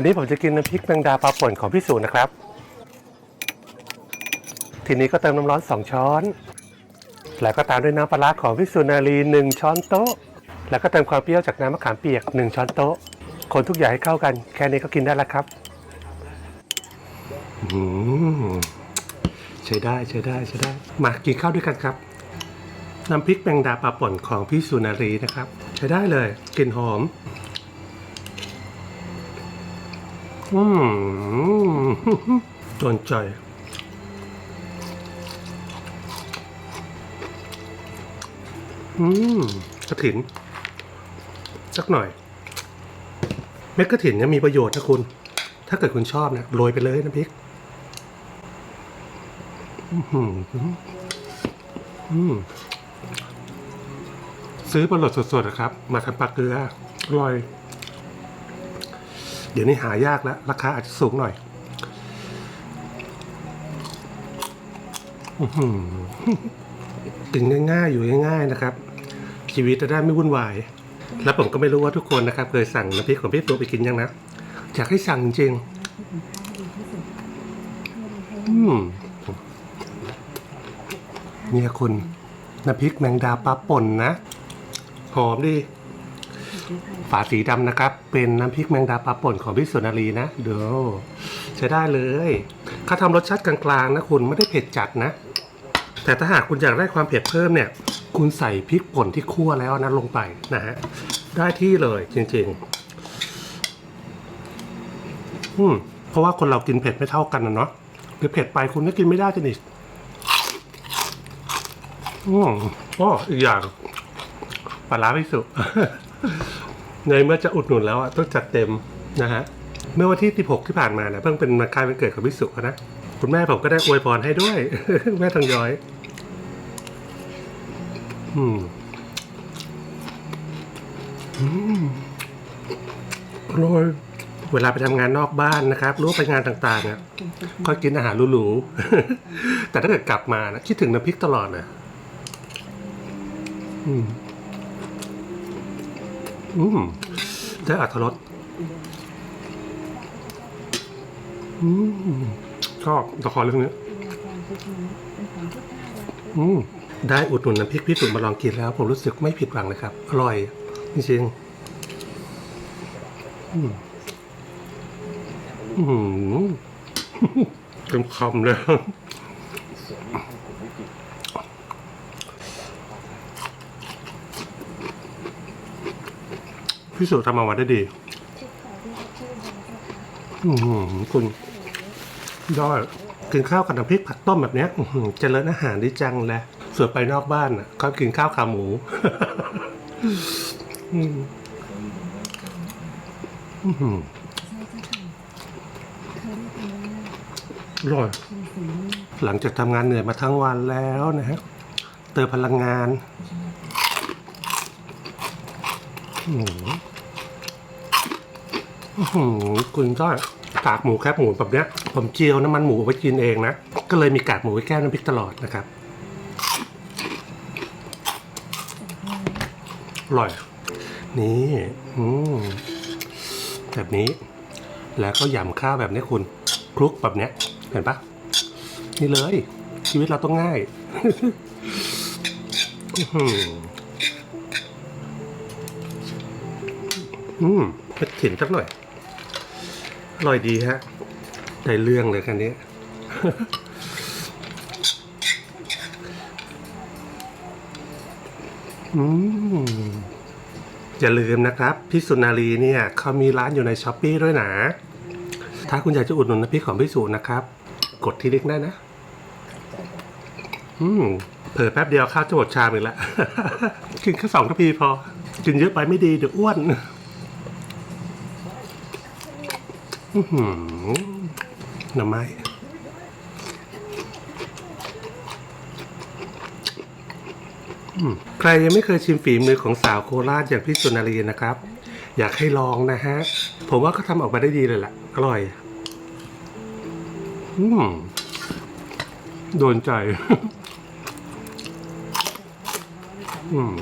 วันนี้ผมจะกินน้ำพริกแมงดาปลาป่นของพี่สูนะครับ ทีนี้ก็เติมน้ำร้อน 2 ช้อน แล้วก็ตามด้วยน้ำปลาของพี่สุนารี1 ช้อนโต๊ะ แล้วก็เติมความเปรี้ยวจากน้ำมะขามเปียก 1 ช้อนโต๊ะ คนทุกอย่างให้เข้ากัน แค่นี้ก็กินได้แล้วครับใช้ได้ใช้ได้ใช้ได้ มากินข้าวด้วยกันครับ น้ำพริกแมงดาปลาป่นของพี่สุนารีนะครับ ใช้ได้เลยกลิ่นหอม อืมโดนใจ อืมกระถิน สักหน่อย เม็ดกระถินเนี่ยมีประโยชน์นะคุณ ถ้าเกิดคุณชอบเนี่ยโรยไปเลยน้ำพริก อืมอืมซื้อปลาหลดสดๆนะครับ มาทำปลาเกลืออร่อย เดี๋ยวนี้หายากแล้ว ราคาอาจจะสูงหน่อยกินง่ายๆ อยู่ง่าย ๆ นะครับ ชีวิตจะได้ไม่วุ่นวาย แล้วผมก็ไม่รู้ว่าทุกคนนะครับ เคยสั่งน้ำพริกของพี่ตัวไปกินยังนะอยากให้สั่งจริงเนี่ยคุณน้ำพริกแมงดาปลาป่นนะ หอมดี ฝาสีดำนะครับ เป็นน้ำพริกแมงดาปลาป่นของพี่สุนารีนะเดี๋ยวใช้ได้เลยเขาทำรสชาติกลางๆนะคุณไม่ได้เผ็ดจัดนะ แต่ถ้าหากคุณอยากได้ความเผ็ดเพิ่มเนี่ย คุณใส่พริกป่นที่คั่วแล้วนะลงไปนะฮะได้ที่เลยจริงๆอืมเพราะว่าคนเรากินเผ็ดไม่เท่ากันนะเนาะหรือเผ็ดไปคุณก็กินไม่ได้จะนิอืมอ๋ออีกอย่างปลาร้าพิสุ ในเมื่อจะอุดหนุนแล้วอะต้องจัดเต็มนะฮะเมื่อวันที่ 16 ที่ผ่านมาเนี่ยเพิ่งเป็นวันคล้ายวันเกิดของพิสุนะคุณแม่ผมก็ได้อวยพรให้ด้วย แม่ทองย้อย อืมอืมอร่อยเวลาไปทำงานนอกบ้านนะครับหรือว่าไปงานต่างๆอะก็กินอาหารหรูๆแต่ถ้าเกิดกลับมานะคิดถึงน้ำพริกตลอดเนะอืม อืมได้อัตรสอืมชอบละครเรื่องนี้อืมได้อุดหนุนน้ำพริกพี่สุดมาลองกินแล้ว ผมรู้สึกไม่ผิดหวังเลยครับ อร่อย จริงๆอืมอืมเต็มคำเลย พี่สุทำมาวัดได้ดีอืมคุณยอดกินข้าวกับน้ำพริกผัดต้มแบบเนี้ยเจริญอาหารดีจังเลยส่วนไปนอกบ้านอะเขากินข้าวขาหมูอร่อยหลังจากทำงานเหนื่อยมาทั้งวันแล้วนะฮะเติมพลังงาน หมูหืมคุณก็กากหมูแคบหมูแบบเนี้ย ผมเจียวน้ำมันหมูไว้กินเองนะ ก็เลยมีกากหมูไว้แก้น้ำพริกตลอดนะครับอร่อย นี่อืมแบบนี้ แล้วก็ยำข้าวแบบนี้คุณ คลุกแบบเนี้ย เห็นปะนี่เลย ชีวิตเราต้องง่าย อื อืมเผ็ดถิ่นสักหน่อย อร่อยดีฮะได้เรื่องเลยคันนี้ อืมอย่าลืมนะครับพี่สุนารีเนี่ยเขามีร้านอยู่ในช้อปปีด้วยนะ ถ้าคุณอยากจะอุดหนุนน้ำพริกของพี่สุนะครับ กดที่ลิงก์ได้นะ อืมเผลอแป๊บเดียวข้าวจะหมดชามอีกแล้ว กินแค่สองทัพพีพอ กินเยอะไปไม่ดีเดี๋ยวอ้วน อื้อ หน่อไม้ใครยังไม่เคยชิมฝีมือของสาวโคราชอย่างพี่สุนารีนะครับ อยากให้ลองนะฮะ ผมว่าเขาทำออกมาได้ดีเลยแหละอร่อย อืม โดนใจ อืม